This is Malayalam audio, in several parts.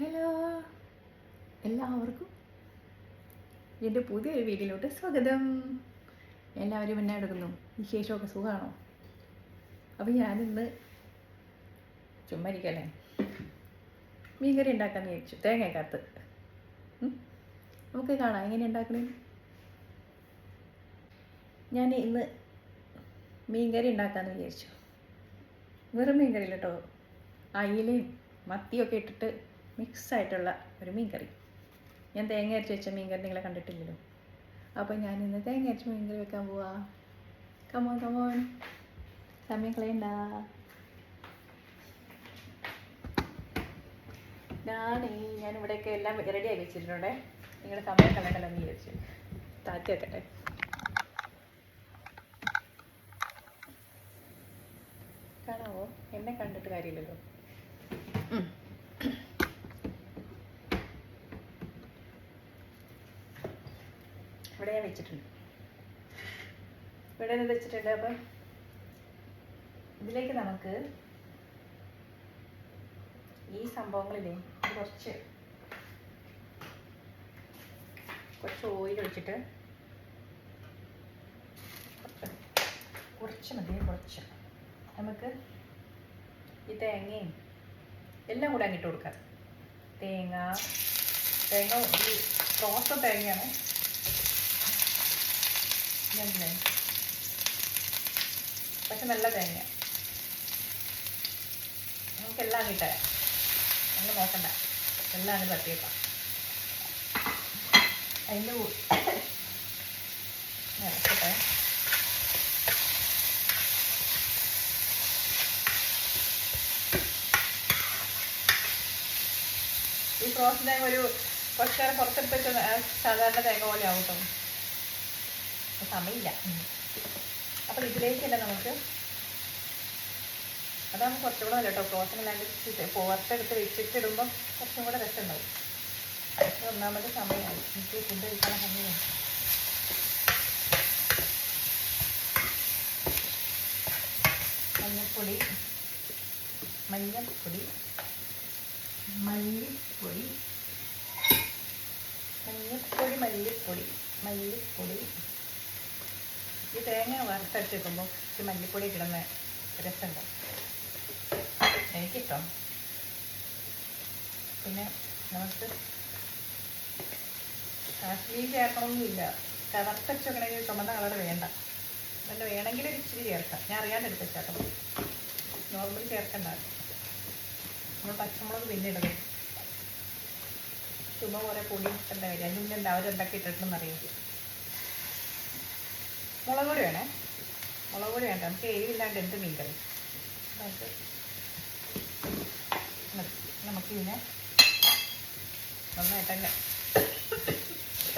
ഹലോ എല്ലാവർക്കും എന്റെ പുതിയൊരു വീട്ടിലോട്ട് സ്വാഗതം. എല്ലാവരും എന്നെ എടുക്കുന്നു? വിശേഷമൊക്കെ സുഖമാണോ? അപ്പോൾ ഞാനിന്ന് ചുമ്മാ ഇരിക്കല്ലേ മീൻകറി ഉണ്ടാക്കാമെന്ന് വിചാരിച്ചു. തേങ്ങക്കകത്ത്. നമുക്ക് കാണാം. എങ്ങനെ ഉണ്ടാക്കണേ? ഞാൻ ഇന്ന് മീൻകറി ഉണ്ടാക്കാമെന്ന് വിചാരിച്ചു. വെറും മീൻകറി കേട്ടോ അയിലയും മത്തിയൊക്കെ ഇട്ടിട്ട് മിക്സ് ആയിട്ടുള്ള ഒരു മീൻകറി. ഞാൻ തേങ്ങ അരച്ച് വെച്ച മീൻകറി നിങ്ങളെ കണ്ടിട്ടില്ലല്ലോ. അപ്പോൾ ഞാൻ ഇന്ന് തേങ്ങ അരച്ച് മീൻകറി വെക്കാൻ പോവാ. കമോൺ കമോൺ സമയം കളയണ്ട. ഞാൻ ഞാൻ ഇവിടെയൊക്കെ എല്ലാം റെഡിയാക്കി വെച്ചിട്ടുണ്ടേ. നിങ്ങളുടെ സമയം കളയണ്ടല്ലോ എന്ന് വിചാരിച്ചു. താറ്റി വെക്കട്ടെ. കാണാവോ? എന്നെ കണ്ടിട്ട് കാര്യമില്ലല്ലോ ഉം. ഇവിടെ ഞാൻ വെച്ചിട്ടുണ്ട് ഇത് വെച്ചിട്ടുണ്ട് അപ്പം ഇതിലേക്ക് നമുക്ക് ഈ സംഭവങ്ങളില്ലേ കുറച്ച് കുറച്ച് ഓയിൽ ഒഴിച്ചിട്ട് കുറച്ച് മതി കുറച്ച്. നമുക്ക് ഈ തേങ്ങയും എല്ലാം കൂടെ അങ്ങിട്ട് കൊടുക്കാം. തേങ്ങ തേങ്ങ ഈ റോസ തേങ്ങയാണ്. മനസ്സിലായി പക്ഷെ നല്ല തേങ്ങ. നമുക്കെല്ലാം അങ്ങിട്ട് അങ്ങനെ നോക്കണ്ട. എല്ലാം അങ്ങ് അതിന്റെ കൂടെ ഈ ക്രോസ് തേങ്ങ ഒരു കുറച്ച് നേരം പുറത്തെടുത്ത് സാധാരണ തേങ്ങ പോലെ ആവും കേട്ടോ. സമയമില്ല. അപ്പം ഇതിലേക്ക് നമുക്ക്? അതാണ് കുറച്ചും കൂടെ കേട്ടോ. ഫ്രോസൺ അല്ലാണ്ട് പുറത്തെടുത്ത് വെച്ചിട്ടിടുമ്പോൾ കുറച്ചും കൂടെ രസമുണ്ടാവും. ഒന്നാമത് സമയമായി. എനിക്ക് ഫുഡ് കഴിക്കാൻ സമയമായി. മഞ്ഞൾപ്പൊടി മഞ്ഞൾപ്പൊടി മല്ലിപ്പൊടി മഞ്ഞൾപ്പൊടി മല്ലിപ്പൊടി മല്ലിപ്പൊടി. ഈ തേങ്ങ വറുത്തരച്ച് വെക്കുമ്പോൾ ഈ മല്ലിപ്പൊടി ഇടുന്ന രസമുണ്ട്. എനിക്കിഷ്ടം. പിന്നെ നമുക്ക് കാശ്മീരി ചേർക്കണമെന്നില്ല. വറുത്തരച്ച് വെക്കണമെങ്കിൽ ചുമന്ന കളർ വേണ്ട. നല്ല വേണമെങ്കിൽ ഒരു ഇച്ചിരി ചേർക്കാം. ഞാൻ അറിയാണ്ട് എടുത്ത് നോർമൽ ചേർക്കണ്ട. നമ്മൾ പച്ചമുളക് പിന്നെ ഇടണം. ചുമ കുറേ പൊടി ഇട്ടേണ്ട കാര്യം. അതിന് മുന്നേ എല്ലാവരും എന്തൊക്കെ ഇട്ടിട്ടുണ്ടെന്ന് അറിയാം മുളക് പൊടി വേണേ മുളക് പൊടി വേണ്ട നമുക്ക് എരിവില്ലാണ്ട് എന്ത് മീൻ കറി നമുക്ക് ഇതിനെ നന്നായിട്ടങ്ങ്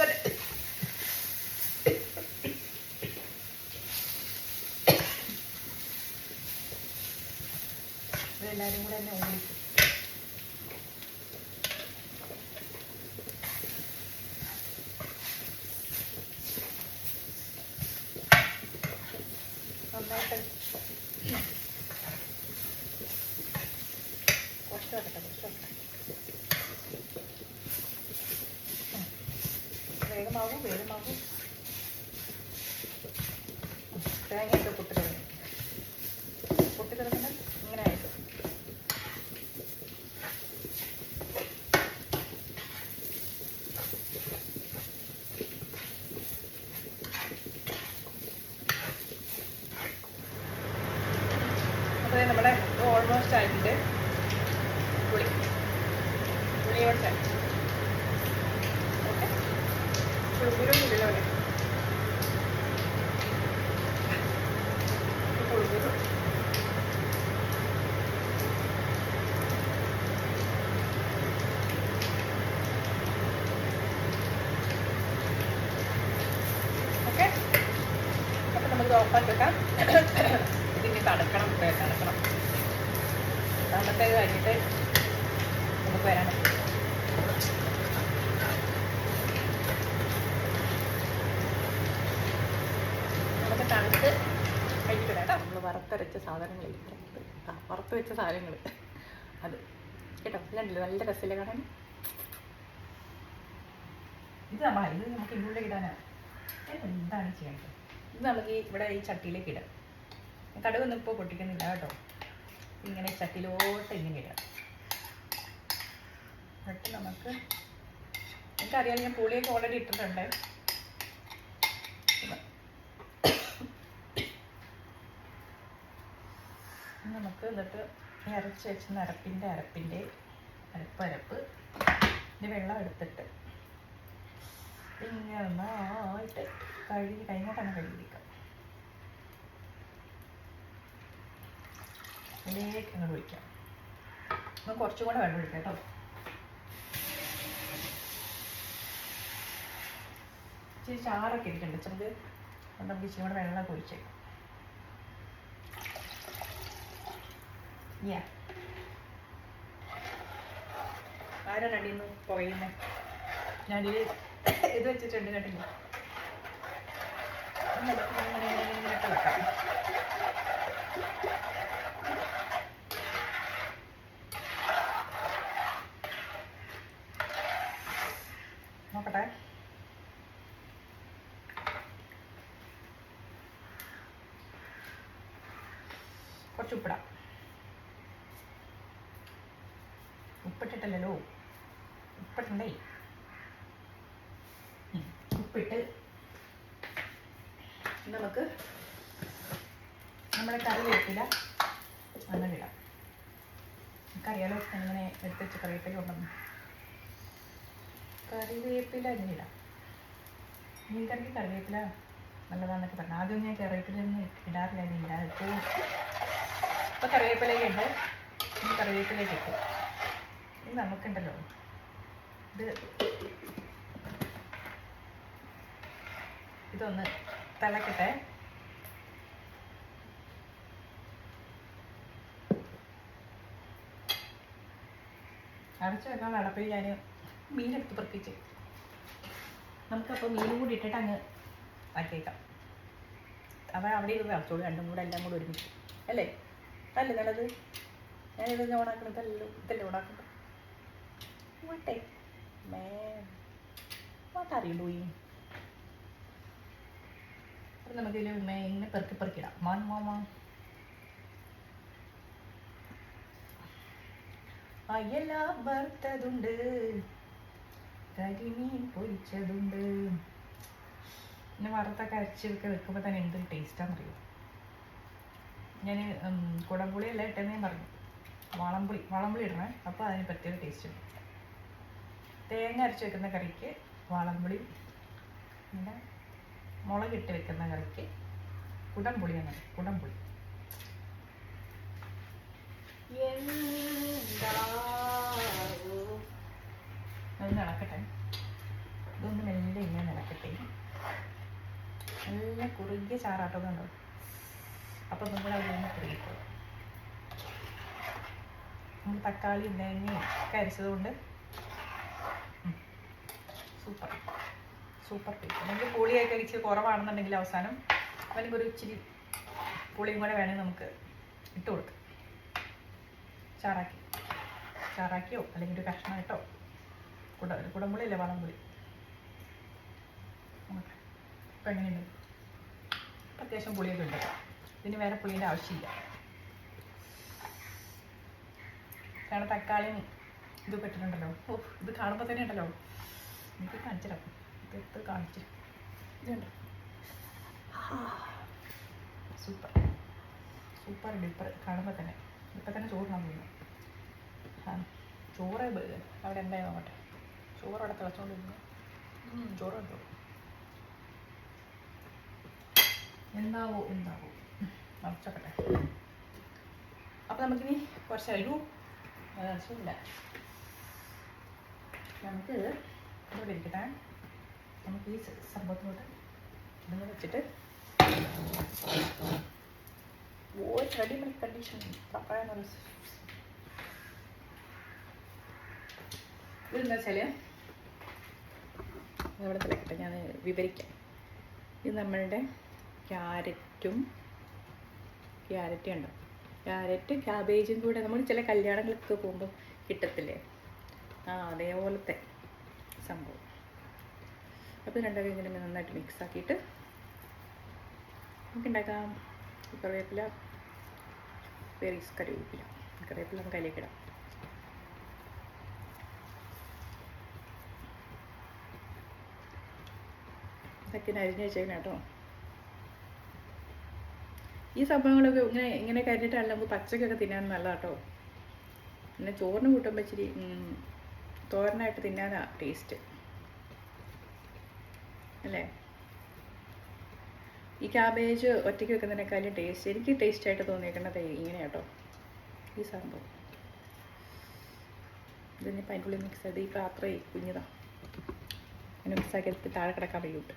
ഒരു ഇതെല്ലാവരും കൂടെ തന്നെ നന്നായിട്ട് കുറച്ച് വെക്കട്ടെ കുറച്ച് വെക്കട്ടെ ഉം. വേഗമാവും വേഗമാവും തേങ്ങയൊക്കെ പൊട്ടി തുടങ്ങി Lord. സാധനങ്ങൾ വറുത്ത് ആ വെച്ച സാധനങ്ങൾ അത് കേട്ടോ ഇതുണ്ടല്ലോ നല്ല രസമില്ല കാണാൻ? ഇത് ഇത് നമുക്ക് ഇതിനുള്ളിൽ ഇടാനാണ് എന്താണ് ചെയ്യേണ്ടത് ഇത് നമുക്ക് ഇവിടെ ഈ ചട്ടിയിലേക്ക് ഇടാം. കടുകൊന്നും ഇപ്പോൾ പൊട്ടിക്കുന്നില്ല കേട്ടോ. ഇങ്ങനെ ചട്ടിയിലോട്ട് ഇങ്ങനെ ഇടാം. എന്നിട്ട് നമുക്ക് എനിക്കറിയാം ഞാൻ പുളിയൊക്കെ ഓൾറെഡി ഇട്ടിട്ടുണ്ട്. നമുക്ക് എന്നിട്ട് ഇറച്ചി വെച്ച് വെച്ച അരപ്പിന്റെ അരപ്പ് അരപ്പ് ഇത് വെള്ളം എടുത്തിട്ട് ഇങ്ങനെ നന്നായിട്ട് കഴുകി കഴിഞ്ഞിട്ടാണ് കഴുകിയിരിക്കുക ഇതിലേക്ക് അങ്ങോട്ട് ഒഴിക്കാം. നമുക്ക് കുറച്ചും കൂടെ വെള്ളം ഒഴിക്കാം കേട്ടോ. ഇച്ചിരി ചാറൊക്കെ ഇരിക്കണ്ട? അത് നമുക്ക് ഇച്ചിരി കൂടെ വെള്ളമൊക്കെ ഒഴിച്ചേക്കാം. യാ ആരാണ് അടിയിൽ പുകയുന്നത് അടിയിൽ ഇത് വെച്ചിട്ടുണ്ട് കേട്ടില്ല എന്നിട്ട് ഇങ്ങനെ ഇങ്ങനെ ഇങ്ങനെ വെക്കാം നോക്കട്ടെ കുറച്ച് ഉപ്പിടാം ഉപ്പിട്ടിട്ടല്ലോ ഉപ്പിട്ടുണ്ടേ ഉപ്പിട്ട് നമുക്ക് നമ്മുടെ കറിവേപ്പില ഇടാം. നമുക്കറിയാലോ എങ്ങനെ എടുത്ത് വെച്ച് കറിവേപ്പില കൊണ്ടുവന്നു കറിവേപ്പില ഇടാം. മീൻ കറിക്ക് കറിവേപ്പില നല്ലതാണെന്നൊക്കെ പറഞ്ഞു. ആദ്യം ഞാൻ കറിവേപ്പിലൊന്നും ഇടാറില്ല ഇല്ല ഇപ്പോൾ കറിവേപ്പിലേക്ക് ഉണ്ട്. കറിവേപ്പിലേക്ക് ഇട്ടു നമുക്കുണ്ടല്ലോ. ഇത് ഇതൊന്ന് തിളക്കട്ടെ. അടച്ചു വെക്കാൻ അടപ്പിൽ ഞാൻ മീനെടുത്ത് പ്രത്യേകിച്ച് നമുക്കപ്പോൾ മീനും കൂടി ഇട്ടിട്ട് അങ്ങ് മാറ്റിയേക്കാം അവൻ അവിടെ ഇരുന്ന് അടച്ചോളൂ രണ്ടും കൂടെ എല്ലാം കൂടെ ഒരുമിച്ച്. അല്ലേ? അല്ലേ നല്ലത്? ഞാനിത് ഓണാക്കണതല്ലോ ഇതല്ലേ ഓണാക്കുന്നത് What? A man. What are you doing? അപ്പം നമുക്കിതിൽ ഇങ്ങനെ പെറുക്കി പെറുക്കിടാം മോൻ മോൻ മോൻ അയല വറുത്തതുണ്ട്. കരിമീൻ പൊരിച്ചതുണ്ട്. പിന്നെ വറുത്തൊക്കെ അരച്ചൊക്കെ വെക്കുമ്പോൾ തന്നെ എന്തൊരു ടേസ്റ്റാണെന്നറിയോ ഞാൻ കുടംപുളി അല്ല ഇട്ടെന്നേ പറഞ്ഞു. വളംപുളി വളംപുളി ഇടണേ. അപ്പോൾ അതിന് പ്രത്യേക ടേസ്റ്റ് ഉണ്ട്. തേങ്ങ അരച്ച് വെക്കുന്ന കറിക്ക് വളംപുളി പിന്നെ മുളകിട്ട് വെക്കുന്ന കറിക്ക് കുടംപുളി അങ്ങനെ കുടംപുളി? അതൊന്ന് ഇളക്കട്ടെ. ഇതൊന്ന് മെല്ലെ ഇങ്ങനെ ഇളക്കട്ടെ. നല്ല കുറുകിയ ചാറാട്ടോ കണ്ടോ അപ്പം നമ്മൾ അവിടെ നിന്ന് നമ്മൾ തക്കാളി തേങ്ങയും ഒക്കെ അരച്ചതുകൊണ്ട് സൂപ്പർ. സൂപ്പർ ടേസ്റ്റ് അല്ലെങ്കിൽ പുളിയൊക്കെ ഇച്ചിരി കുറവാണെന്നുണ്ടെങ്കിൽ അവസാനം അല്ലെങ്കിൽ ഒരു ഇച്ചിരി പുളിയും കൂടെ വേണമെങ്കിൽ നമുക്ക് ഇട്ട് കൊടുക്കാം. ചാറാക്കി. ചാറാക്കിയോ? അല്ലെങ്കിൽ ഒരു കഷ്ണമായിട്ടോ കുട കുടംപുളി അല്ലേ വളംപുളി? ഇപ്പം എങ്ങനെയുണ്ട്? ഇപ്പം അത്യാവശ്യം പുളിയൊക്കെ ഉണ്ട്. ഇതിന് വേറെ പുളിയുടെ ആവശ്യമില്ല. കാരണം തക്കാളിയും ഇതൊക്കെ ഇട്ടിട്ടുണ്ടല്ലോ. ഓ ഇത് കാണുമ്പോൾ തന്നെ ഉണ്ടല്ലോ. എനിക്ക് കാണിച്ചിടാം എടുത്ത് കാണിച്ചു. ഇതുണ്ട്. സൂപ്പർ. Super duper. കാണുമ്പോൾ തന്നെ. ഇപ്പം തന്നെ ചോറ് ആ ചോറ് അവിടെ എന്തായി നോക്കട്ടെ? ചോറ് അവിടെ തിളച്ചോണ്ടിരുന്നു ചോറ് കണ്ടു? എന്താവോ എന്താവോ. മറച്ചോക്കട്ടെ അപ്പം നമുക്കിനി കുറച്ച് അരിവും ആവശ്യമില്ല നമുക്ക് ഇവിടെ ഇരിക്കട്ടെ നമുക്ക് ഈ സംഭവത്തിലോട്ട് ഇങ്ങനെ വെച്ചിട്ട് ഒരു റെഡിമെയ്ഡ് കണ്ടീഷൻ പറയാനൊരു ഇതെന്താ വെച്ചാൽ ഇവിടെ തിളക്കട്ടെ ഞാൻ വിവരിക്കാം. ഇത് നമ്മളുടെ ക്യാരറ്റും ക്യാരറ്റും ഉണ്ടോ ക്യാരറ്റ് ക്യാബേജും കൂടെ നമ്മൾ ചില കല്യാണങ്ങൾക്ക് പോകുമ്പോൾ കിട്ടത്തില്ലേ? ആ അതേപോലത്തെ. സംഭവം. അപ്പോൾ രണ്ടൊക്കെ ഇങ്ങനെ നന്നായിട്ട് മിക്സ് ആക്കിയിട്ട് നമുക്ക് ഉണ്ടാക്കാം കറിവേപ്പില വേറീസ് കറിവേപ്പില. കറിവേപ്പില നമുക്ക് അതിലേക്ക് ഇടാം. ഇതൊക്കെ അരിഞ്ഞ് വെച്ചേക്കണം കേട്ടോ. ഈ സംഭവങ്ങളൊക്കെ ഇങ്ങനെ ഇങ്ങനെ കരിഞ്ഞിട്ടാണല്ലോ നമുക്ക് പച്ചക്കൊക്കെ തിന്നാൻ നല്ല കേട്ടോ പിന്നെ ചോറിന് കൂട്ടുമ്പോൾ ഇച്ചിരി തോരനായിട്ട് തിന്നാനാ ടേസ്റ്റ് അല്ലേ? ഈ ക്യാബേജ് ഒറ്റയ്ക്ക് വെക്കുന്നതിനേക്കാളും ടേസ്റ്റ് എനിക്ക് ടേസ്റ്റ് ആയിട്ട് തോന്നിയേക്കുന്നത് ഇങ്ങനെ കേട്ടോ ഈ സംഭവം. ഇതിനിപ്പോൾ അതിന്റെ ഉള്ളിൽ മിക്സ് ചെയ്ത് ഈ പാത്രമേ കുഞ്ഞതാ. അങ്ങനെ മിക്സാക്കി എടുത്ത് താഴെ കിടക്കാൻ വയ്യൂട്ട്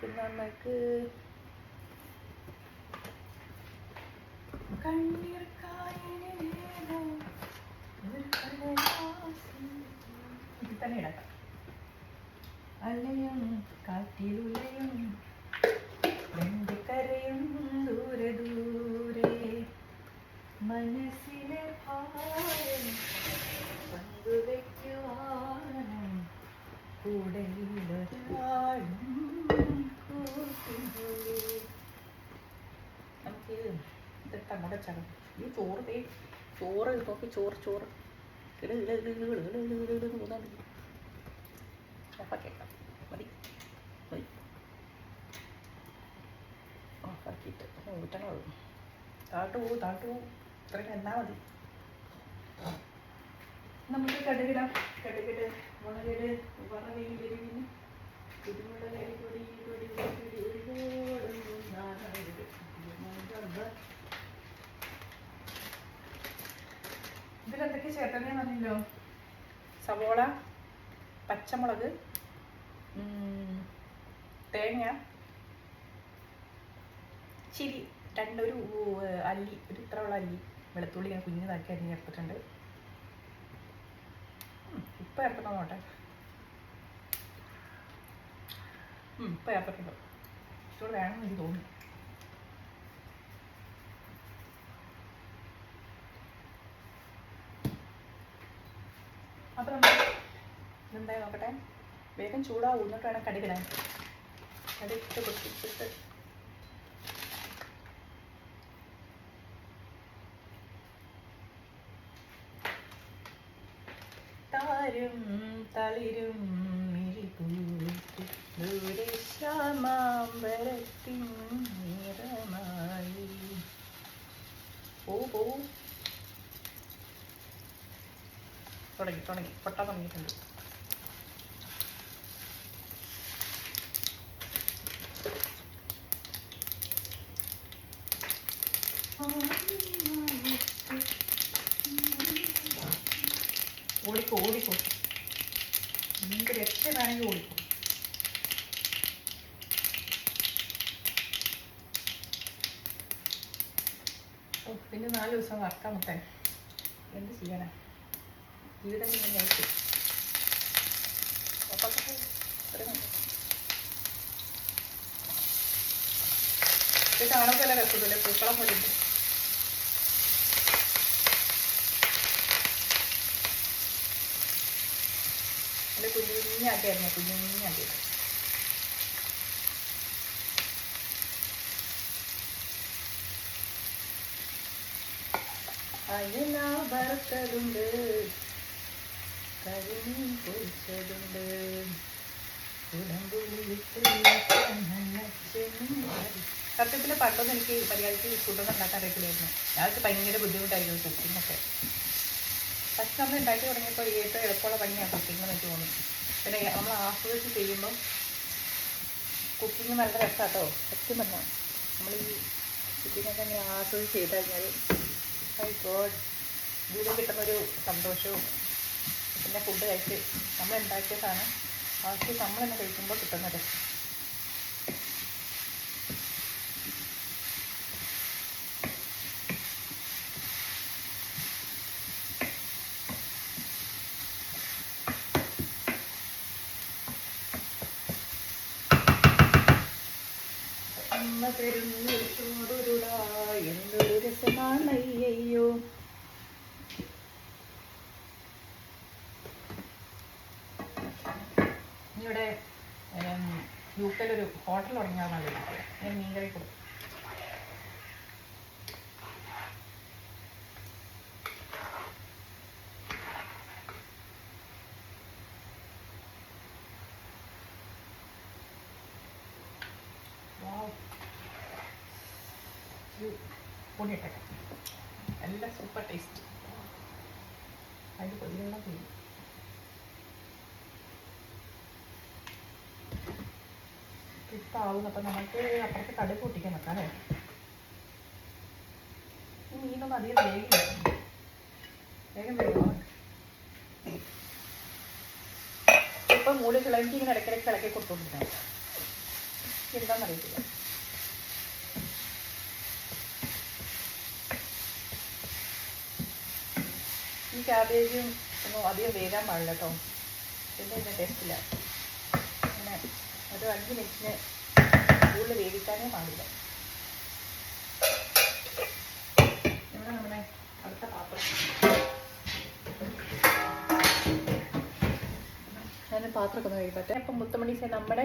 പിന്നെ അമ്മയ്ക്ക് കണ്ണീർ കാറ്റിലുലയും രണ്ട് കരയും ദൂരെ ദൂരെ മനസ്സിലെ ഭാരം പങ്കുവയ്ക്കുവാനും കൂടെ ഒരാളും നമുക്ക് ഇതിട്ട് അങ്ങോട്ട് വെച്ചാൽ ഈ ചോറ് ദേ ചോറ് നോക്കി ചോറ് ചോറ് ഇട ഇട ഇട ഇട ഇട ഇട ഇട ഇട എന്ന് തോന്നാൻ ഓഫാക്കിയേക്കാം മതി മതി ഓഫാക്കിയിട്ട് ഊറ്റണുള്ളൂ താട്ടു പോ താട്ടു പോ ഇത്രയും നമുക്ക് കടുകിടാം കടുകിട് മുളകിട് വറവയും എരിവിന് കുരുമുളകരി പൊടി പൊടി ഇതിൽ എന്തൊക്കെ ചേട്ടനെ പറഞ്ഞല്ലോ? സവോള പച്ചമുളക് തേങ്ങ ചിരി രണ്ടൊരു അല്ലി ഒരു ഇത്ര ഉള്ള അല്ലി വെളുത്തുള്ളി ഞാൻ കുഞ്ഞിതാക്കി അരിഞ്ഞ് ചേർത്തിട്ടുണ്ട്. ഇപ്പം ചേർത്തിട്ട് നോട്ടെ ഇപ്പം ചേർത്തിട്ടുണ്ട്. ഇഷ്ടോട് വേണമെന്ന് എനിക്ക് തോന്നുന്നു. ഇതെന്തായി നോക്കട്ടെ. വേഗം ചൂടാവും. എന്നിട്ട് വേണം കടുകിടാൻ കടുകിട്ട് പൊട്ടിച്ചിട്ട്. താരും തളിരും തുടങ്ങി തുടങ്ങി. പൊട്ടാൻ തുടങ്ങിയിട്ടുണ്ട്. വറക്കാം മുട്ട എന്ത് ചെയ്യാനാ? ജീവിതം ഇങ്ങനെ കഴിച്ചു കാണാൻ രസത്തില്ലേ പൂക്കളം പോലെ കുഞ്ഞു കുഞ്ഞാക്കിയായിരുന്നു കുഞ്ഞു കുഞ്ഞാക്കിയായിരുന്നു അയല വറുത്തതുണ്ട്. കരിമീൻ പൊരിച്ചതുണ്ട്. സത്യത്തിൽ പണ്ടൊന്നും എനിക്ക് പരിഹാരത്തിൽ ഫുഡൊന്നും ഉണ്ടാക്കാൻ അറിയില്ലായിരുന്നു ഞങ്ങൾക്ക് ഭയങ്കര ബുദ്ധിമുട്ടായിരുന്നു കുക്കിങ്ങൊക്കെ. ഫസ്റ്റ് നമ്മൾ ഉണ്ടാക്കി തുടങ്ങിയപ്പോൾ ഏറ്റവും എളുപ്പമുള്ള പണിയാണ് കുക്കിംഗ് എന്ന് എനിക്ക് തോന്നി. പിന്നെ നമ്മൾ ആസ്വദിച്ച് ചെയ്യുമ്പം കുക്കിംഗ് നല്ല രസമാട്ടോ സത്യം പറഞ്ഞാൽ നമ്മൾ ഈ കുക്കിങ്ങൊക്കെ ഇങ്ങനെ ആസ്വദിച്ച് ചെയ്ത് കഴിഞ്ഞാൽ ഐ ഗോഡ് ജീവിതം കിട്ടുന്നൊരു സന്തോഷവും പിന്നെ ഫുഡ് കഴിച്ച് നമ്മൾ ഉണ്ടാക്കിയതാണ് ബാക്കി നമ്മൾ തന്നെ കഴിക്കുമ്പോൾ കിട്ടുന്ന ഇവിടെ യു കെയിലൊരു ഹോട്ടൽ തുടങ്ങിയാൽ മതി ഞാൻ മീൻകറി കൊടുക്കും വാവ്. ഒരു പൊടിയിട്ടേക്കാം എല്ലാം സൂപ്പർ ടേസ്റ്റ് അതിൽ പൊതിയെല്ലാം ചെയ്യും ഇപ്പാവുന്നു അപ്പം നമുക്ക് അപ്പുറത്ത് കടുക് പൊട്ടിക്കാൻ വെക്കാം അല്ലേ മീനൊന്നും അധികം വേഗില്ല വേഗം വേഗം ഇപ്പം മൂടി കിളക്കി ഇങ്ങനെ ഇടയ്ക്കിടയ്ക്ക് ഇളക്കി കൊടുത്തോണ്ടിരിക്കണം. എന്താണെന്നറിയത്തില്ല ഈ ക്യാബേജും ഒന്നും അധികം വേഗം പാടില്ല കേട്ടോ. എന്താ ടേസ്റ്റില്ല ഒരു അഞ്ച് മിനിറ്റിന് കൂടുതൽ വേവിക്കാനേ പാടില്ല. നമ്മുടെ അടുത്ത പാത്രം. ഞാൻ പാത്രമൊക്കെ ഒന്ന് കഴിക്കട്ടെ അപ്പം മുത്തമണി സേ നമ്മുടെ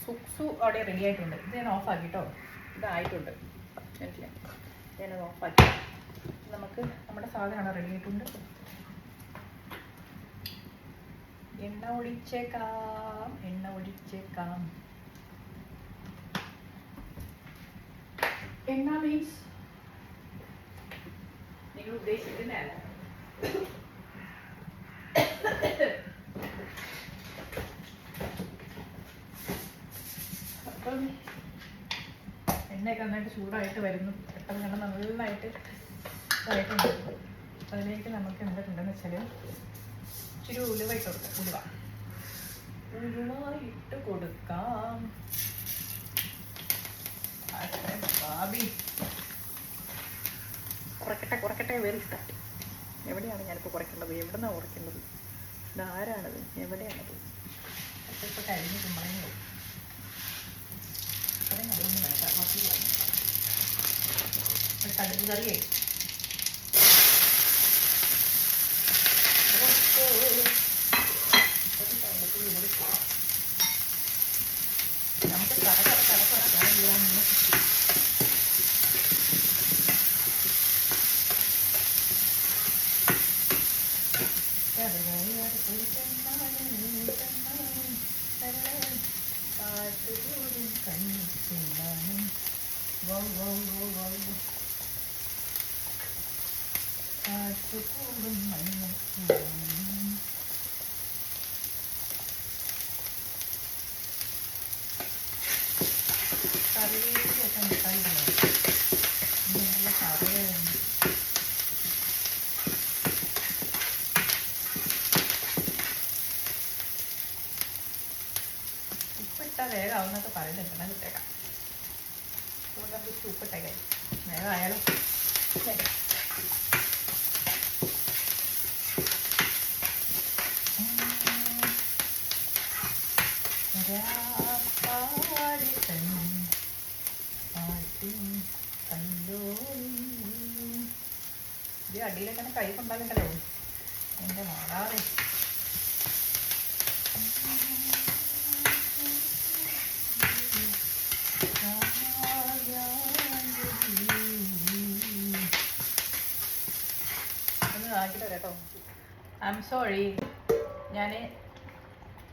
സുക്സു അവിടെ റെഡി ആയിട്ടുണ്ട്. ഇത് ഞാൻ ഓഫാക്കി കേട്ടോ ഇതായിട്ടുണ്ട് മനസ്സിലായി ഓഫ് ആക്കി. നമുക്ക് നമ്മുടെ സാധനമാണ് റെഡി ആയിട്ടുണ്ട്. എണ്ണ ഒഴിച്ചേക്കാം. എണ്ണ ഒഴിച്ചേക്കാം. എണ്ണ മീൻസ് നിങ്ങൾ ഉദ്ദേശിക്കുന്നതല്ല അപ്പം എണ്ണയൊക്കെ നന്നായിട്ട് ചൂടായിട്ട് വരുന്നു. പെട്ടെന്ന് കണ്ട് നന്നായിട്ട് ഇതായിട്ടുണ്ട് അതിലേക്ക് നമുക്ക് എന്തൊക്കെയുണ്ടെന്ന് വെച്ചാൽ ഇച്ചിരി ഉലുവ ഇട്ട് കൊടുക്കാം. ഉലുവ. ഉലുവ ഇട്ട് കൊടുക്കാം. ഭാബി കുറക്കട്ടെ കുറക്കട്ടെ വെരി സ്റ്റാർട്ട് എവിടെയാണ് ഞാനിപ്പോൾ കുറയ്ക്കേണ്ടത്? എവിടെന്നാണ് കുറയ്ക്കേണ്ടത്? ഇതാരാണത്? എവിടെയാണത്? ഇപ്പോൾ കഴിഞ്ഞ് കുമ്പളയും അത്രയും നല്ലൊന്നും വേണ്ട. ബാക്കി കടുക് കറിയായി നമുക്ക് കട കട കട കുറയ്ക്കാനില്ല കറിവേപ്പിലൊക്കെ അടിയിലൊക്കെ കൈ കൊണ്ടാലുണ്ടല്ലോ? എന്റെ മാറാതെ ആക്കിട്ട് വരാം കേട്ടോ. ഐ സോറി ഞാൻ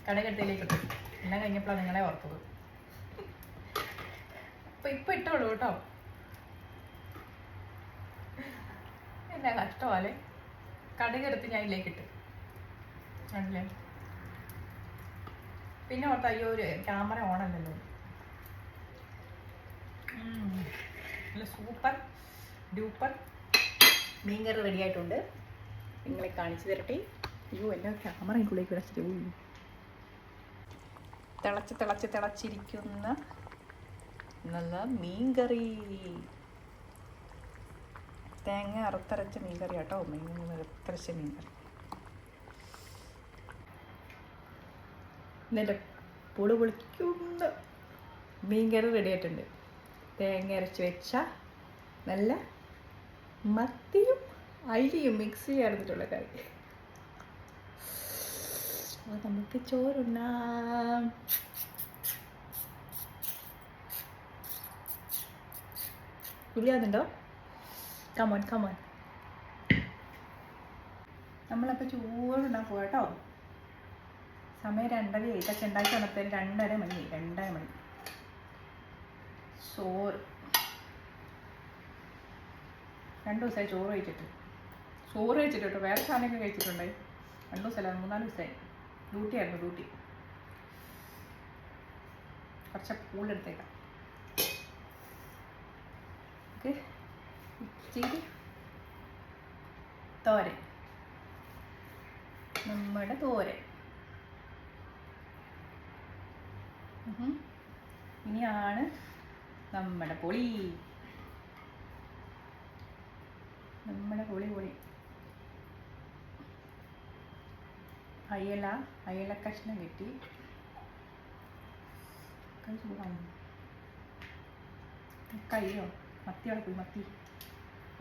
കടകെട്ടിലേക്ക് ഇട്ടു എല്ലാം കഴിഞ്ഞപ്പോഴാണ് നിങ്ങളെ ഓർത്തത്. അപ്പൊ ഇപ്പൊ ഇട്ടോളൂ കേട്ടോ. എന്നാ കഷ്ടമാലേ കടുകെടുത്ത് ഞാൻ ഇതിലേക്ക് ഇട്ട്. ആണല്ലേ പിന്നെ ഓർത്ത അയ്യോ ഒരു ക്യാമറ ഓണല്ലല്ലോ. നല്ല സൂപ്പർ ഡ്യൂപ്പർ മീൻകറി റെഡി ആയിട്ടുണ്ട്. നിങ്ങളെ കാണിച്ചു തരട്ടെ. അയ്യോ എന്റെ ക്യാമറ ഉള്ളിലേക്ക് വിടച്ചിട്ട് തിളച്ച് തിളച്ച് തിളച്ചിരിക്കുന്ന നല്ല മീൻകറി തേങ്ങ അറുത്തരച്ച മീൻ കറി കേട്ടോ. മീൻ അറുത്തരച്ച മീൻ കറി എന്നിട്ട് പുളി പൊളിക്കുന്ന മീൻകറി റെഡി ആയിട്ടുണ്ട്. തേങ്ങ അരച്ച് വെച്ച നല്ല മത്തിയും അരിയും മിക്സ് ചേർന്നിട്ടുള്ള കറി. അപ്പോൾ നമുക്ക് ചോറുണ്ണാം. പുളിയാകുന്നുണ്ടോ കമോൺ കമോൺ നമ്മളപ്പോൾ ചോറുണ്ടാൻ കേട്ടോ. സമയം രണ്ടര ഇതൊക്കെ ഉണ്ടാക്കി വന്നപ്പോൾ രണ്ടര മണി. രണ്ടര മണി. ചോറ്. രണ്ട് ദിവസമായി ചോറ് കഴിച്ചിട്ട്. ചോറ് കഴിച്ചിട്ട് കേട്ടോ. വേറെ സാധനമൊക്കെ കഴിച്ചിട്ടുണ്ടായി. രണ്ട് ദിവസമല്ല മൂന്നാൽ ദിവസമായി. ഡ്യൂട്ടി ആയിരുന്നു ഡ്യൂട്ടി. കുറച്ച് പൂളെടുത്തേക്കാം. ഇച്ചിരി തോരൻ. നമ്മുടെ തോരൻ. ഇനിയാണ് നമ്മുടെ പൊളി. നമ്മുടെ പൊളി പൊളി. അയല അയല കഷ്ണം കിട്ടി കയ്യോ മത്തി അവിടെ പോയി മത്തി.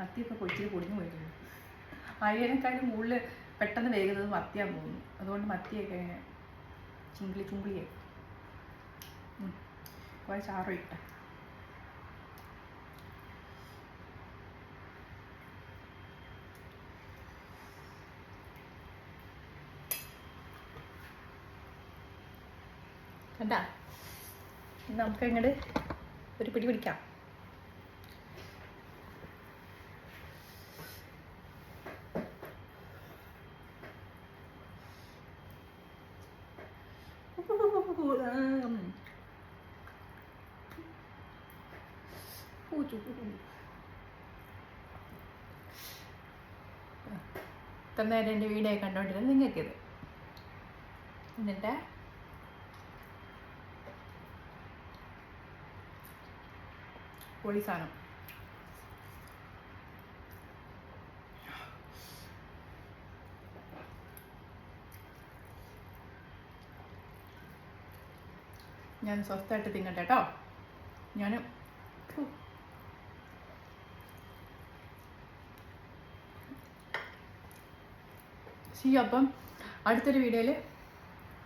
മത്തിയൊക്കെ പൊടിച്ചിട്ട് പൊടിഞ്ഞു പോയിട്ടുണ്ട്. അയ്യനേക്കാളും മുകളിൽ പെട്ടെന്ന് വേഗന്നത് മത്തിയാൻ പോകുന്നു അതുകൊണ്ട് മത്തിയൊക്കെ ഇങ്ങനെ ചുങ്കിളി ചുങ്കിളിയായി. കുറേ ചാറ് ഇട്ട. കണ്ട? നമുക്ക് ഇങ്ങോട്ട് ഒരു പിടി പിടിക്കാം. ഇത്ര നേരെ എന്റെ വീഡിയോ കണ്ടുകൊണ്ടിരുന്നത് നിങ്ങൾക്കിത്. എന്നിട്ട് പൊളി സാധനം. ഞാൻ സ്വസ്ഥമായിട്ട് തിന്നട്ടെ കേട്ടോ ഞാൻ സി അപ്പം അടുത്തൊരു വീഡിയോയിൽ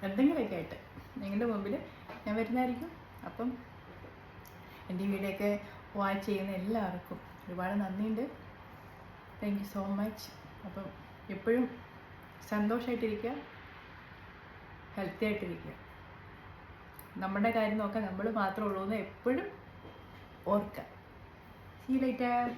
എന്തെങ്കിലുമൊക്കെ ആയിട്ട് നിങ്ങളുടെ മുമ്പിൽ ഞാൻ വരുന്നതായിരിക്കും. അപ്പം എന്റെ വീഡിയോ ഒക്കെ വാച്ച് ചെയ്യുന്ന എല്ലാവർക്കും ഒരുപാട് നന്ദിയുണ്ട്. താങ്ക് യു സോ മച്ച് അപ്പം എപ്പോഴും സന്തോഷമായിട്ടിരിക്കുക ഹെൽത്തി ആയിട്ടിരിക്കുക. നമ്മുടെ കാര്യം നോക്കാൻ നമ്മൾ മാത്രമേ ഉള്ളൂ എന്ന് എപ്പോഴും ഓർക്കുക. See lighter